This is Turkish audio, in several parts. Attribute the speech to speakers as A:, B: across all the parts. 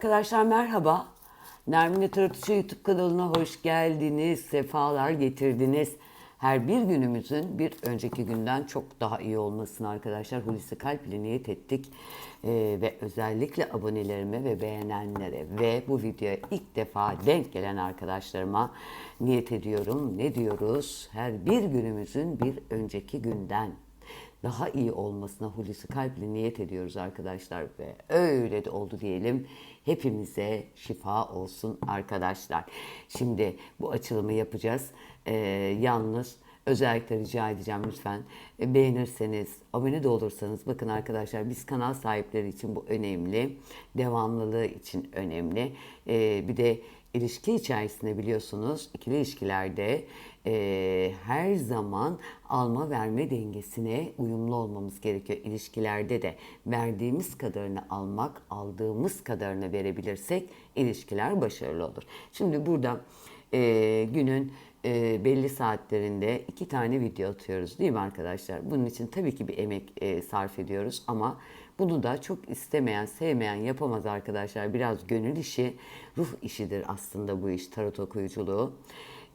A: Arkadaşlar merhaba. Nermin Tarotçu YouTube kanalına hoş geldiniz. Sefalar getirdiniz. Her bir günümüzün bir önceki günden çok daha iyi olmasını arkadaşlar Hulusi Kalp ile niyet ettik. Ee, ve özellikle abonelerime ve beğenenlere ve bu videoya ilk defa denk gelen arkadaşlarıma niyet ediyorum. Ne diyoruz? Her bir günümüzün bir önceki günden daha iyi olmasına Hulusi Kalp'le niyet ediyoruz arkadaşlar ve öyle de oldu diyelim. Hepimize şifa olsun arkadaşlar. Şimdi bu açılımı yapacağız. Ee, yalnız özellikle rica edeceğim lütfen e, beğenirseniz, abone de olursanız bakın arkadaşlar biz kanal sahipleri için bu önemli. Devamlılığı için önemli. Ee, bir de ilişki içerisinde biliyorsunuz ikili ilişkilerde e, her zaman alma verme dengesine uyumlu olmamız gerekiyor. İlişkilerde de verdiğimiz kadarını almak, aldığımız kadarını verebilirsek ilişkiler başarılı olur. Şimdi burada e, günün e, belli saatlerinde iki tane video atıyoruz değil mi arkadaşlar? Bunun için tabii ki bir emek e, sarf ediyoruz ama bunu da çok istemeyen, sevmeyen yapamaz arkadaşlar. Biraz gönül işi, ruh işidir aslında bu iş, tarot okuyuculuğu.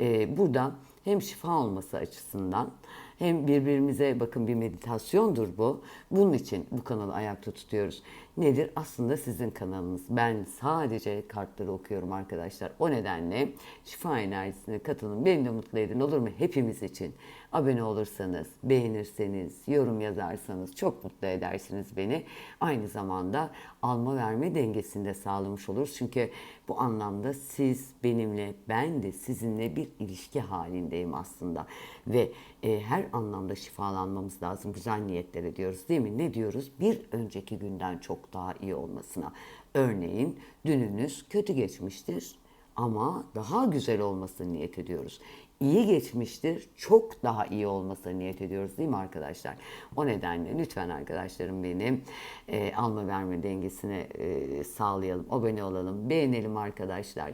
A: E, burada hem şifa olması açısından hem birbirimize bakın bir meditasyondur bu. Bunun için bu kanalı ayakta tutuyoruz. Nedir? Aslında sizin kanalınız. Ben sadece kartları okuyorum arkadaşlar. O nedenle şifa enerjisine katılın. Beni de mutlu edin olur mu? Hepimiz için. Abone olursanız, beğenirseniz, yorum yazarsanız çok mutlu edersiniz beni. Aynı zamanda alma verme dengesinde sağlamış oluruz. Çünkü bu anlamda siz benimle, ben de sizinle bir ilişki halindeyim aslında. Ve e, her anlamda şifalanmamız lazım. Güzel niyetler ediyoruz değil mi? Ne diyoruz? Bir önceki günden çok daha iyi olmasına. Örneğin dününüz kötü geçmiştir ama daha güzel olmasını niyet ediyoruz. İyi geçmiştir, çok daha iyi olmasını niyet ediyoruz değil mi arkadaşlar? O nedenle lütfen arkadaşlarım benim e, alma verme dengesini e, sağlayalım, abone olalım, beğenelim arkadaşlar.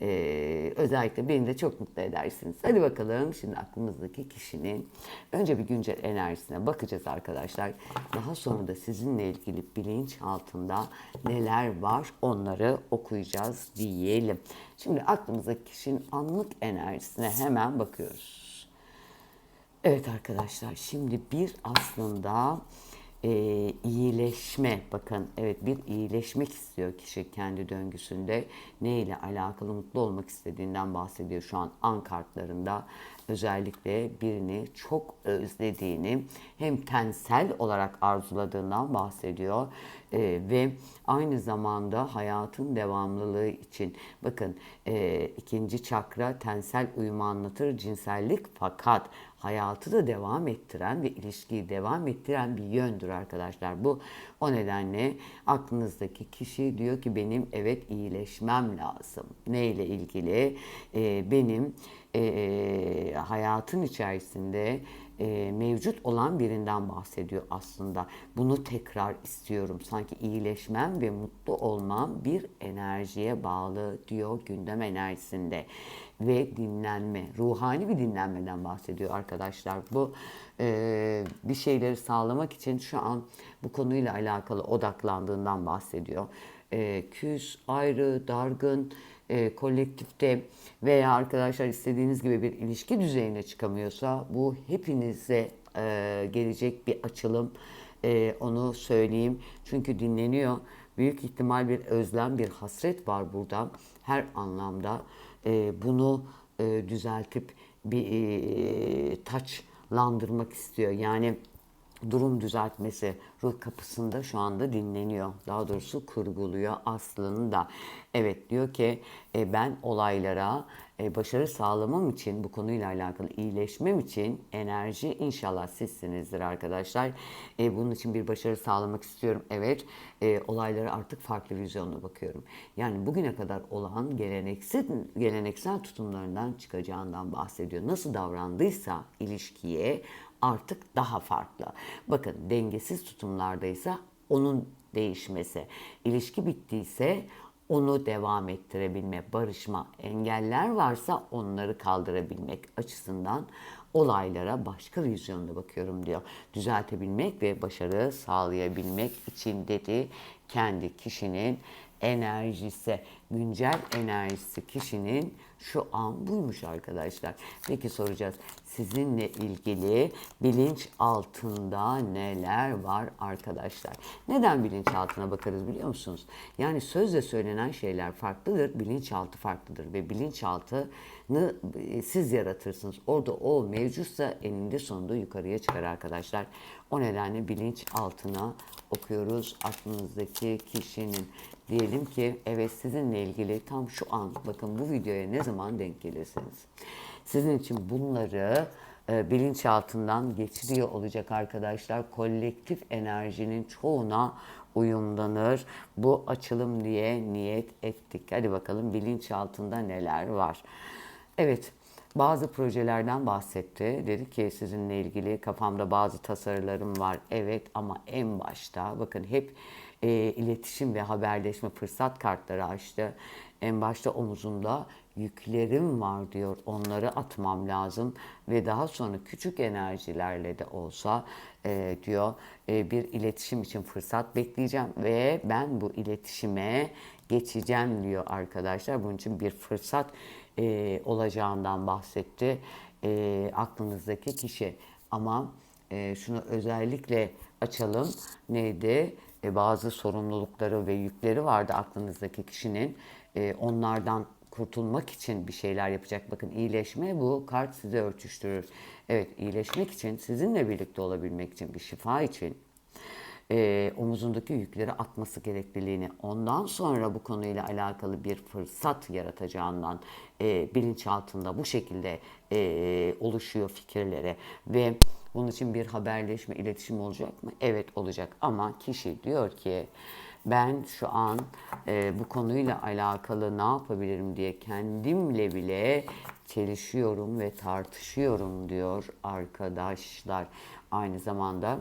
A: E, özellikle beni de çok mutlu edersiniz. Hadi bakalım şimdi aklımızdaki kişinin önce bir güncel enerjisine bakacağız arkadaşlar. Daha sonra da sizinle ilgili bilinç altında neler var onları okuyacağız diyelim. Şimdi aklımızdaki kişinin anlık enerjisine hemen bakıyoruz. Evet arkadaşlar şimdi bir aslında e, iyileşme bakın evet bir iyileşmek istiyor kişi kendi döngüsünde. Ne ile alakalı mutlu olmak istediğinden bahsediyor şu an an kartlarında. Özellikle birini çok özlediğini hem tensel olarak arzuladığından bahsediyor e, ve aynı zamanda hayatın devamlılığı için. Bakın e, ikinci çakra tensel uyumu anlatır cinsellik fakat hayatı da devam ettiren ve ilişkiyi devam ettiren bir yöndür arkadaşlar. Bu o nedenle aklınızdaki kişi diyor ki benim evet iyileşmem lazım. Ne ile ilgili? Ee, benim e, hayatın içerisinde e, mevcut olan birinden bahsediyor aslında. Bunu tekrar istiyorum. Sanki iyileşmem ve mutlu olmam bir enerjiye bağlı diyor gündem enerjisinde. Ve dinlenme, ruhani bir dinlenmeden bahsediyor arkadaşlar. Bu e, bir şeyleri sağlamak için şu an bu konuyla alakalı odaklandığından bahsediyor. E, küs, ayrı, dargın, e, kolektifte veya arkadaşlar istediğiniz gibi bir ilişki düzeyine çıkamıyorsa bu hepinize e, gelecek bir açılım. E, onu söyleyeyim. Çünkü dinleniyor. Büyük ihtimal bir özlem, bir hasret var burada. Her anlamda e, bunu e, düzeltip bir e, taçlandırmak istiyor. Yani durum düzeltmesi ruh kapısında şu anda dinleniyor. Daha doğrusu kurguluyor aslında. Evet diyor ki e, ben olaylara e, başarı sağlamam için bu konuyla alakalı iyileşmem için enerji inşallah sizsinizdir arkadaşlar. E, bunun için bir başarı sağlamak istiyorum. Evet e, olaylara artık farklı vizyonla bakıyorum. Yani bugüne kadar olan geleneksel, geleneksel tutumlarından çıkacağından bahsediyor. Nasıl davrandıysa ilişkiye artık daha farklı. Bakın dengesiz tutumlardaysa onun değişmesi. İlişki bittiyse onu devam ettirebilme, barışma, engeller varsa onları kaldırabilmek açısından olaylara başka vizyonla bakıyorum diyor. Düzeltebilmek ve başarı sağlayabilmek için dedi kendi kişinin enerjisi, güncel enerjisi kişinin şu an buymuş arkadaşlar. Peki soracağız. Sizinle ilgili bilinç altında neler var arkadaşlar? Neden bilinç altına bakarız biliyor musunuz? Yani sözle söylenen şeyler farklıdır, bilinçaltı farklıdır ve bilinçaltını e, siz yaratırsınız. Orada o mevcutsa eninde sonunda yukarıya çıkar arkadaşlar. O nedenle bilinç altına okuyoruz aklınızdaki kişinin. Diyelim ki evet sizinle ilgili tam şu an bakın bu videoya ne zaman denk gelirseniz. Sizin için bunları e, bilinçaltından geçiriyor olacak arkadaşlar. Kolektif enerjinin çoğuna uyumlanır. Bu açılım diye niyet ettik. Hadi bakalım bilinçaltında neler var. Evet bazı projelerden bahsetti. Dedi ki sizinle ilgili kafamda bazı tasarılarım var. Evet ama en başta bakın hep e, iletişim ve haberleşme fırsat kartları açtı. En başta omuzumda yüklerim var diyor. Onları atmam lazım ve daha sonra küçük enerjilerle de olsa e, diyor e, bir iletişim için fırsat bekleyeceğim ve ben bu iletişime geçeceğim diyor arkadaşlar. Bunun için bir fırsat e, olacağından bahsetti e, aklınızdaki kişi. Ama e, şunu özellikle açalım. Neydi? E, bazı sorumlulukları ve yükleri vardı aklınızdaki kişinin. E, onlardan kurtulmak için bir şeyler yapacak. Bakın iyileşme bu kart size örtüştürür. Evet iyileşmek için sizinle birlikte olabilmek için bir şifa için e, omuzundaki yükleri atması gerekliliğini ondan sonra bu konuyla alakalı bir fırsat yaratacağından e, bilinçaltında bu şekilde oluşuyor fikirlere ve bunun için bir haberleşme, iletişim olacak mı? Evet olacak ama kişi diyor ki ben şu an e, bu konuyla alakalı ne yapabilirim diye kendimle bile çelişiyorum ve tartışıyorum diyor arkadaşlar. Aynı zamanda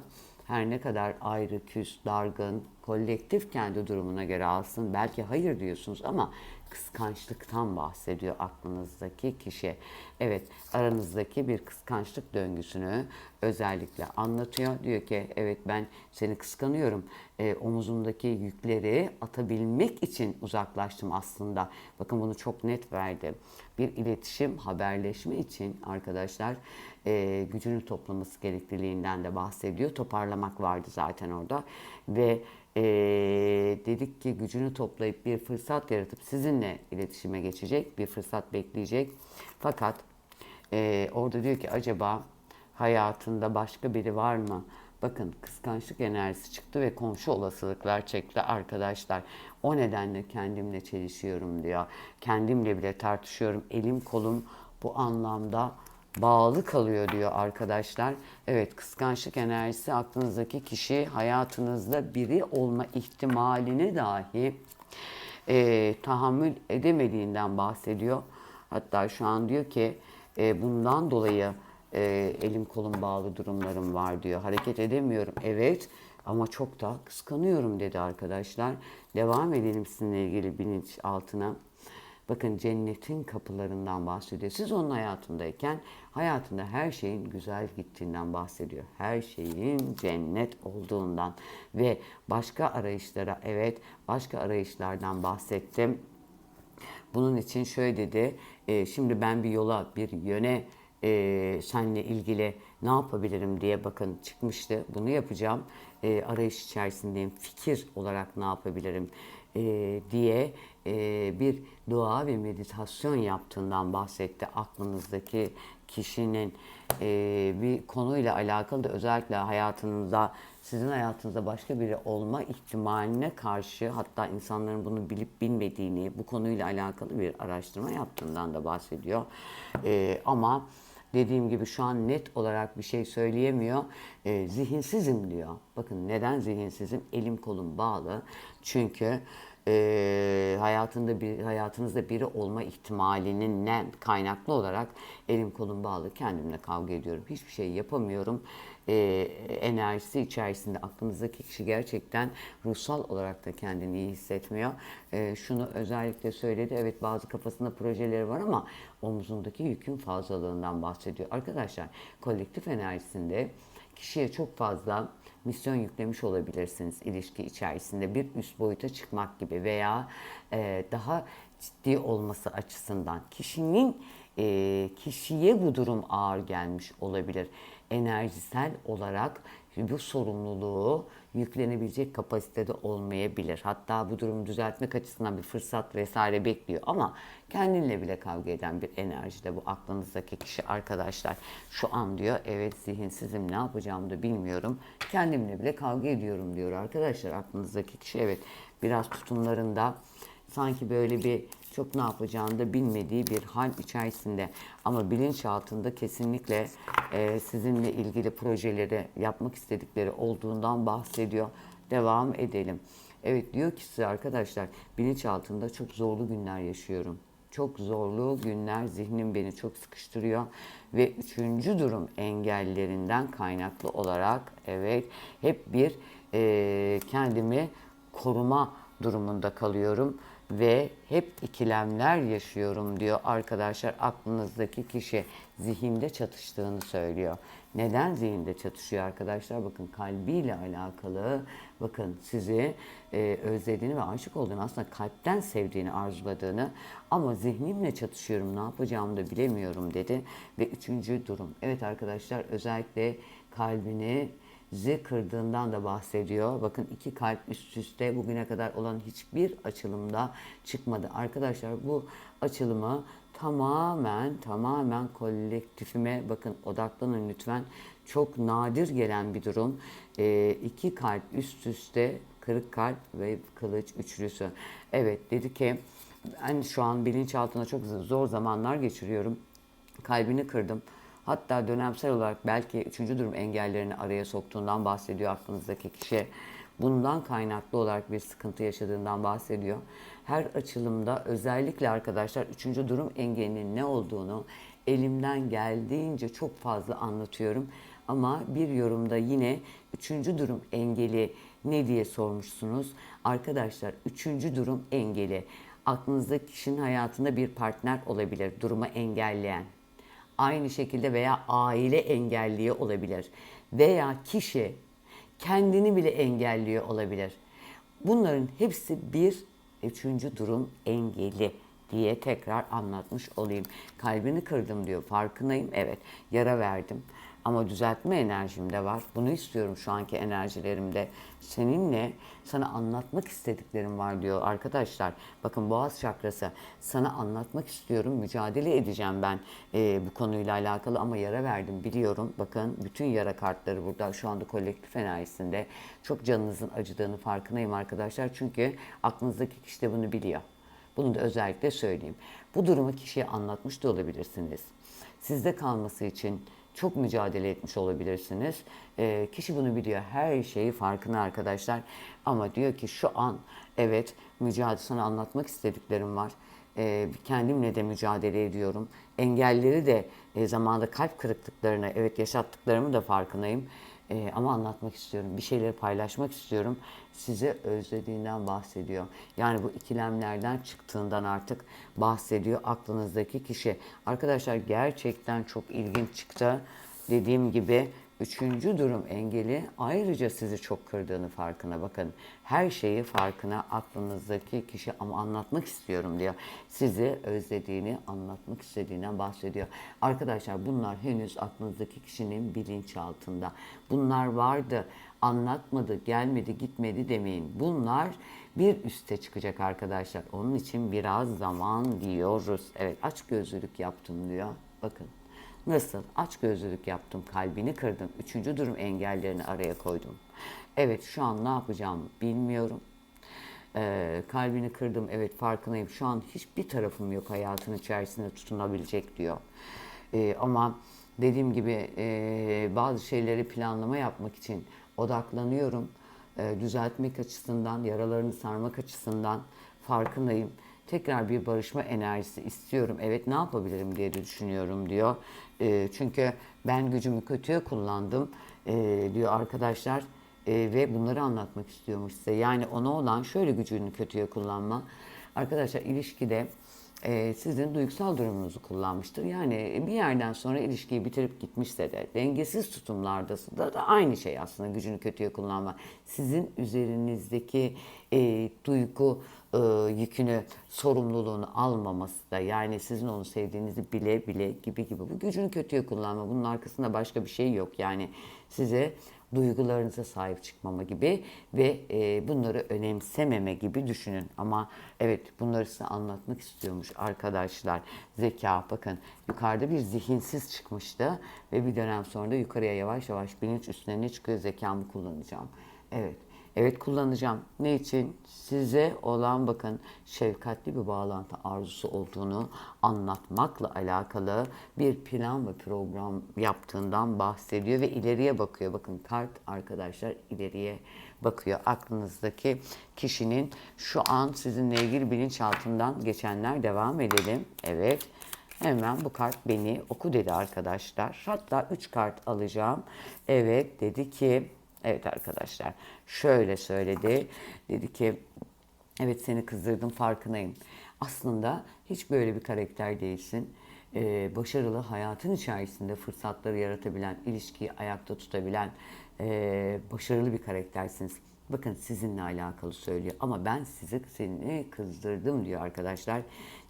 A: her ne kadar ayrı, küs, dargın, kolektif kendi durumuna göre alsın. Belki hayır diyorsunuz ama kıskançlıktan bahsediyor aklınızdaki kişi. Evet, aranızdaki bir kıskançlık döngüsünü özellikle anlatıyor. Diyor ki evet ben seni kıskanıyorum. E, omuzumdaki yükleri atabilmek için uzaklaştım aslında. Bakın bunu çok net verdi. Bir iletişim, haberleşme için arkadaşlar e, gücünü toplaması gerekliliğinden de bahsediyor. Toparlamak vardı zaten orada. Ve e, dedik ki gücünü toplayıp bir fırsat yaratıp sizinle iletişime geçecek. Bir fırsat bekleyecek. Fakat e, orada diyor ki acaba hayatında başka biri var mı? Bakın kıskançlık enerjisi çıktı ve komşu olasılıklar çekti arkadaşlar. O nedenle kendimle çelişiyorum diyor. Kendimle bile tartışıyorum. Elim kolum bu anlamda bağlı kalıyor diyor arkadaşlar. Evet kıskançlık enerjisi aklınızdaki kişi hayatınızda biri olma ihtimalini dahi e, tahammül edemediğinden bahsediyor. Hatta şu an diyor ki e, bundan dolayı e, elim kolum bağlı durumlarım var diyor. Hareket edemiyorum. Evet ama çok da kıskanıyorum dedi arkadaşlar. Devam edelim sizinle ilgili bilinç altına. Bakın cennetin kapılarından bahsediyor. Siz onun hayatındayken hayatında her şeyin güzel gittiğinden bahsediyor. Her şeyin cennet olduğundan ve başka arayışlara evet başka arayışlardan bahsettim. Bunun için şöyle dedi. E, şimdi ben bir yola, bir yöne e, seninle ilgili ne yapabilirim diye bakın çıkmıştı. Bunu yapacağım. E, arayış içerisindeyim. Fikir olarak ne yapabilirim e, diye e, bir dua ve meditasyon yaptığından bahsetti aklınızdaki kişinin e, bir konuyla alakalı da özellikle hayatınızda sizin hayatınızda başka biri olma ihtimaline karşı hatta insanların bunu bilip bilmediğini bu konuyla alakalı bir araştırma yaptığından da bahsediyor. E, ama dediğim gibi şu an net olarak bir şey söyleyemiyor. Zihinsizim diyor. Bakın neden zihinsizim? Elim kolum bağlı. Çünkü e, hayatında bir hayatınızda biri olma ihtimalinin kaynaklı olarak elim kolum bağlı kendimle kavga ediyorum. Hiçbir şey yapamıyorum. E, enerjisi içerisinde aklınızdaki kişi gerçekten ruhsal olarak da kendini iyi hissetmiyor. E, şunu özellikle söyledi. Evet bazı kafasında projeleri var ama omuzundaki yükün fazlalığından bahsediyor. Arkadaşlar kolektif enerjisinde kişiye çok fazla misyon yüklemiş olabilirsiniz ilişki içerisinde bir üst boyuta çıkmak gibi veya e, daha ciddi olması açısından kişinin e, kişiye bu durum ağır gelmiş olabilir. Enerjisel olarak bu sorumluluğu yüklenebilecek kapasitede olmayabilir. Hatta bu durumu düzeltmek açısından bir fırsat vesaire bekliyor ama kendinle bile kavga eden bir enerjide bu aklınızdaki kişi arkadaşlar. Şu an diyor evet zihinsizim ne yapacağımı da bilmiyorum. Kendimle bile kavga ediyorum diyor arkadaşlar aklınızdaki kişi. Evet biraz tutumlarında sanki böyle bir çok ne yapacağını da bilmediği bir hal içerisinde. Ama bilinçaltında kesinlikle e, sizinle ilgili projeleri yapmak istedikleri olduğundan bahsediyor. Devam edelim. Evet diyor ki size arkadaşlar bilinçaltında çok zorlu günler yaşıyorum. Çok zorlu günler zihnim beni çok sıkıştırıyor ve üçüncü durum engellerinden kaynaklı olarak evet hep bir e, kendimi koruma durumunda kalıyorum ve hep ikilemler yaşıyorum diyor arkadaşlar aklınızdaki kişi zihinde çatıştığını söylüyor. Neden zihinde çatışıyor arkadaşlar? Bakın kalbiyle alakalı bakın sizi e, özlediğini ve aşık olduğunu aslında kalpten sevdiğini arzuladığını ama zihnimle çatışıyorum ne yapacağımı da bilemiyorum dedi ve üçüncü durum evet arkadaşlar özellikle kalbini zi kırdığından da bahsediyor. Bakın iki kalp üst üste bugüne kadar olan hiçbir açılımda çıkmadı. Arkadaşlar bu açılımı tamamen tamamen kolektifime bakın odaklanın lütfen. Çok nadir gelen bir durum. Ee, iki kalp üst üste kırık kalp ve kılıç üçlüsü. Evet dedi ki ben şu an bilinçaltında çok zor zamanlar geçiriyorum. Kalbini kırdım. Hatta dönemsel olarak belki üçüncü durum engellerini araya soktuğundan bahsediyor aklınızdaki kişi. Bundan kaynaklı olarak bir sıkıntı yaşadığından bahsediyor. Her açılımda özellikle arkadaşlar üçüncü durum engelinin ne olduğunu elimden geldiğince çok fazla anlatıyorum. Ama bir yorumda yine üçüncü durum engeli ne diye sormuşsunuz. Arkadaşlar üçüncü durum engeli aklınızda kişinin hayatında bir partner olabilir durumu engelleyen aynı şekilde veya aile engelliyor olabilir. Veya kişi kendini bile engelliyor olabilir. Bunların hepsi bir üçüncü durum engeli diye tekrar anlatmış olayım. Kalbini kırdım diyor. Farkındayım. Evet. Yara verdim. Ama düzeltme enerjim de var. Bunu istiyorum şu anki enerjilerimde. Seninle sana anlatmak istediklerim var diyor arkadaşlar. Bakın boğaz çakrası sana anlatmak istiyorum. Mücadele edeceğim ben e, bu konuyla alakalı ama yara verdim biliyorum. Bakın bütün yara kartları burada şu anda kolektif enerjisinde. Çok canınızın acıdığını farkındayım arkadaşlar. Çünkü aklınızdaki kişi de bunu biliyor. Bunu da özellikle söyleyeyim. Bu durumu kişiye anlatmış da olabilirsiniz. Sizde kalması için çok mücadele etmiş olabilirsiniz. E, kişi bunu biliyor. Her şeyi farkına arkadaşlar. Ama diyor ki şu an evet mücadele anlatmak istediklerim var. E, kendimle de mücadele ediyorum. Engelleri de e, zamanında kalp kırıklıklarını evet yaşattıklarımı da farkındayım. E, ama anlatmak istiyorum. Bir şeyleri paylaşmak istiyorum. Size özlediğinden bahsediyor. Yani bu ikilemlerden çıktığından artık bahsediyor aklınızdaki kişi. Arkadaşlar gerçekten çok ilginç çıktı. Dediğim gibi Üçüncü durum engeli ayrıca sizi çok kırdığını farkına bakın. Her şeyi farkına aklınızdaki kişi ama anlatmak istiyorum diyor. Sizi özlediğini, anlatmak istediğinden bahsediyor. Arkadaşlar bunlar henüz aklınızdaki kişinin bilinçaltında. Bunlar vardı, anlatmadı, gelmedi, gitmedi demeyin. Bunlar bir üste çıkacak arkadaşlar. Onun için biraz zaman diyoruz. Evet aç gözlülük yaptım diyor. Bakın Nasıl? Aç gözlülük yaptım, kalbini kırdım. Üçüncü durum engellerini araya koydum. Evet şu an ne yapacağımı bilmiyorum. Ee, kalbini kırdım, evet farkındayım. Şu an hiçbir tarafım yok hayatın içerisinde tutunabilecek diyor. Ee, ama dediğim gibi e, bazı şeyleri planlama yapmak için odaklanıyorum. E, düzeltmek açısından, yaralarını sarmak açısından farkındayım tekrar bir barışma enerjisi istiyorum. Evet ne yapabilirim diye düşünüyorum diyor. E, çünkü ben gücümü kötüye kullandım e, diyor arkadaşlar. E, ve bunları anlatmak istiyormuş size. Yani ona olan şöyle gücünü kötüye kullanma. Arkadaşlar ilişkide e, sizin duygusal durumunuzu kullanmıştır. Yani bir yerden sonra ilişkiyi bitirip gitmişse de dengesiz tutumlarda da, da aynı şey aslında gücünü kötüye kullanma. Sizin üzerinizdeki e, duygu e, yükünü, sorumluluğunu almaması da yani sizin onu sevdiğinizi bile bile gibi gibi bu gücünü kötüye kullanma. Bunun arkasında başka bir şey yok. Yani size duygularınıza sahip çıkmama gibi ve e, bunları önemsememe gibi düşünün. Ama evet bunları size anlatmak istiyormuş arkadaşlar. Zeka bakın yukarıda bir zihinsiz çıkmıştı ve bir dönem sonra da yukarıya yavaş yavaş bilinç üstüne ne çıkıyor zekamı kullanacağım. Evet. Evet kullanacağım. Ne için? Size olan bakın şefkatli bir bağlantı arzusu olduğunu anlatmakla alakalı bir plan ve program yaptığından bahsediyor ve ileriye bakıyor. Bakın kart arkadaşlar ileriye bakıyor. Aklınızdaki kişinin şu an sizinle ilgili bilinçaltından geçenler devam edelim. Evet. Hemen bu kart beni oku dedi arkadaşlar. Hatta 3 kart alacağım. Evet dedi ki Evet arkadaşlar şöyle söyledi. Dedi ki evet seni kızdırdım farkındayım. Aslında hiç böyle bir karakter değilsin. Ee, başarılı hayatın içerisinde fırsatları yaratabilen, ilişkiyi ayakta tutabilen ee, başarılı bir karaktersiniz. Bakın sizinle alakalı söylüyor ama ben sizi seni kızdırdım diyor arkadaşlar.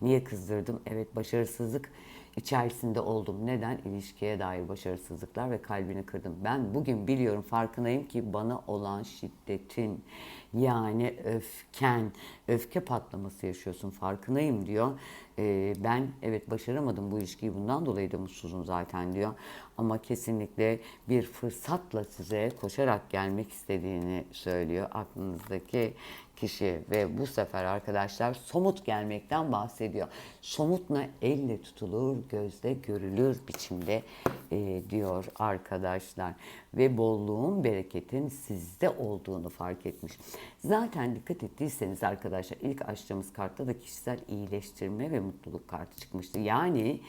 A: Niye kızdırdım? Evet başarısızlık içerisinde oldum. Neden? İlişkiye dair başarısızlıklar ve kalbini kırdım. Ben bugün biliyorum farkındayım ki bana olan şiddetin yani öfken, öfke patlaması yaşıyorsun farkındayım diyor. Ee, ben evet başaramadım bu ilişkiyi bundan dolayı da mutsuzum zaten diyor. Ama kesinlikle bir fırsatla size koşarak gelmek istediğini söylüyor aklınızdaki kişi ve bu sefer arkadaşlar somut gelmekten bahsediyor. Somutla elle tutulur, gözde görülür biçimde e, diyor arkadaşlar. Ve bolluğun, bereketin sizde olduğunu fark etmiş. Zaten dikkat ettiyseniz arkadaşlar ilk açtığımız kartta da kişisel iyileştirme ve mutluluk kartı çıkmıştı. Yani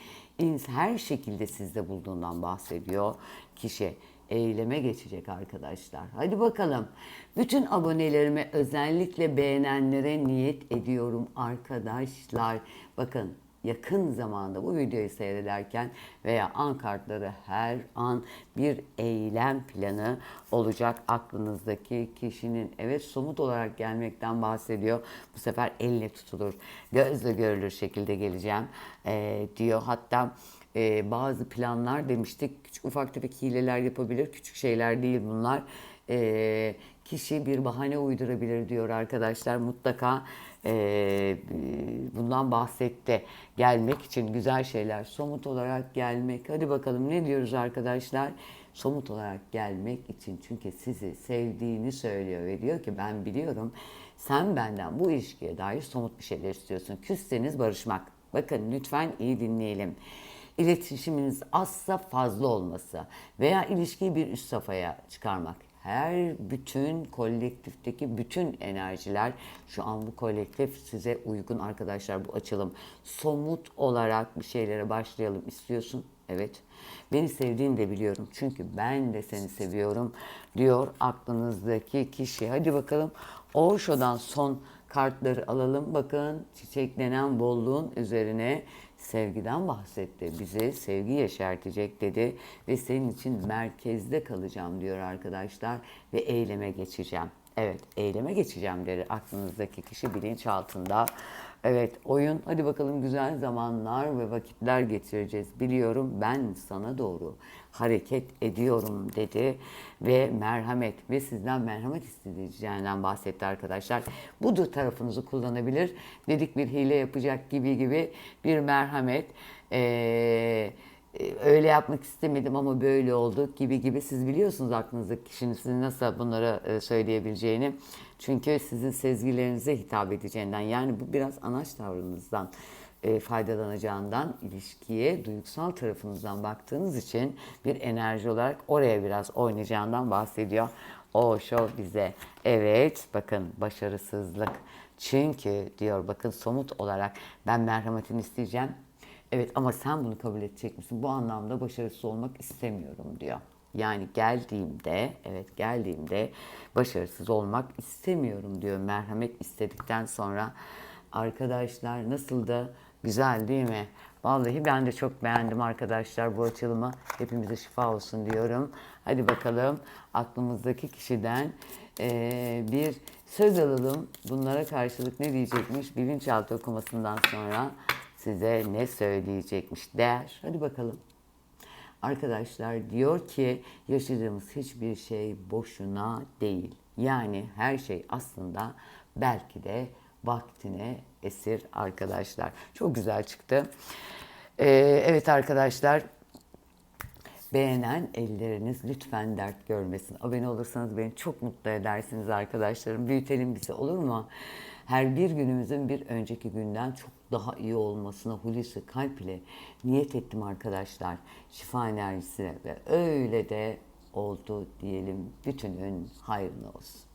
A: her şekilde sizde bulduğundan bahsediyor kişi eyleme geçecek arkadaşlar. Hadi bakalım. Bütün abonelerime özellikle beğenenlere niyet ediyorum arkadaşlar. Bakın yakın zamanda bu videoyu seyrederken veya an kartları her an bir eylem planı olacak aklınızdaki kişinin. Evet somut olarak gelmekten bahsediyor. Bu sefer elle tutulur, gözle görülür şekilde geleceğim ee, diyor. Hatta e, bazı planlar demiştik. Küçük ufak tefek hileler yapabilir. Küçük şeyler değil bunlar. E, kişi bir bahane uydurabilir diyor arkadaşlar. Mutlaka e, bundan bahsetti. Gelmek için güzel şeyler. Somut olarak gelmek. Hadi bakalım ne diyoruz arkadaşlar? Somut olarak gelmek için. Çünkü sizi sevdiğini söylüyor ve diyor ki ben biliyorum sen benden bu ilişkiye dair somut bir şeyler istiyorsun. Küsseniz barışmak. Bakın lütfen iyi dinleyelim iletişiminiz azsa fazla olması veya ilişkiyi bir üst safhaya çıkarmak. Her bütün kolektifteki bütün enerjiler şu an bu kolektif size uygun arkadaşlar bu açılım. Somut olarak bir şeylere başlayalım istiyorsun. Evet. Beni sevdiğini de biliyorum. Çünkü ben de seni seviyorum diyor aklınızdaki kişi. Hadi bakalım Osho'dan son kartları alalım. Bakın çiçeklenen bolluğun üzerine sevgiden bahsetti. Bize sevgi yeşertecek dedi ve senin için merkezde kalacağım diyor arkadaşlar ve eyleme geçeceğim. Evet eyleme geçeceğim dedi aklınızdaki kişi bilinç altında. Evet oyun hadi bakalım güzel zamanlar ve vakitler geçireceğiz. Biliyorum ben sana doğru hareket ediyorum dedi ve merhamet ve sizden merhamet isteyeceğinden bahsetti arkadaşlar. Bu da tarafınızı kullanabilir. Dedik bir hile yapacak gibi gibi bir merhamet. Ee, öyle yapmak istemedim ama böyle oldu gibi gibi siz biliyorsunuz aklınızdaki kişinin sizin nasıl bunları söyleyebileceğini. Çünkü sizin sezgilerinize hitap edeceğinden yani bu biraz anaç tavrınızdan e, faydalanacağından ilişkiye duygusal tarafınızdan baktığınız için bir enerji olarak oraya biraz oynayacağından bahsediyor. O show bize. Evet bakın başarısızlık. Çünkü diyor bakın somut olarak ben merhametini isteyeceğim. Evet ama sen bunu kabul edecek misin? Bu anlamda başarısız olmak istemiyorum diyor. Yani geldiğimde, evet geldiğimde başarısız olmak istemiyorum diyor. Merhamet istedikten sonra arkadaşlar nasıl da Güzel değil mi? Vallahi ben de çok beğendim arkadaşlar bu açılımı. Hepimize şifa olsun diyorum. Hadi bakalım aklımızdaki kişiden eee, bir söz alalım. Bunlara karşılık ne diyecekmiş? Bilinçaltı okumasından sonra size ne söyleyecekmiş der. Hadi bakalım. Arkadaşlar diyor ki yaşadığımız hiçbir şey boşuna değil. Yani her şey aslında belki de vaktine esir arkadaşlar. Çok güzel çıktı. Ee, evet arkadaşlar beğenen elleriniz lütfen dert görmesin. Abone olursanız beni çok mutlu edersiniz arkadaşlarım. Büyütelim bizi olur mu? Her bir günümüzün bir önceki günden çok daha iyi olmasına Hulusi kalp ile niyet ettim arkadaşlar. Şifa enerjisine ve öyle de oldu diyelim. Bütünün hayrına olsun.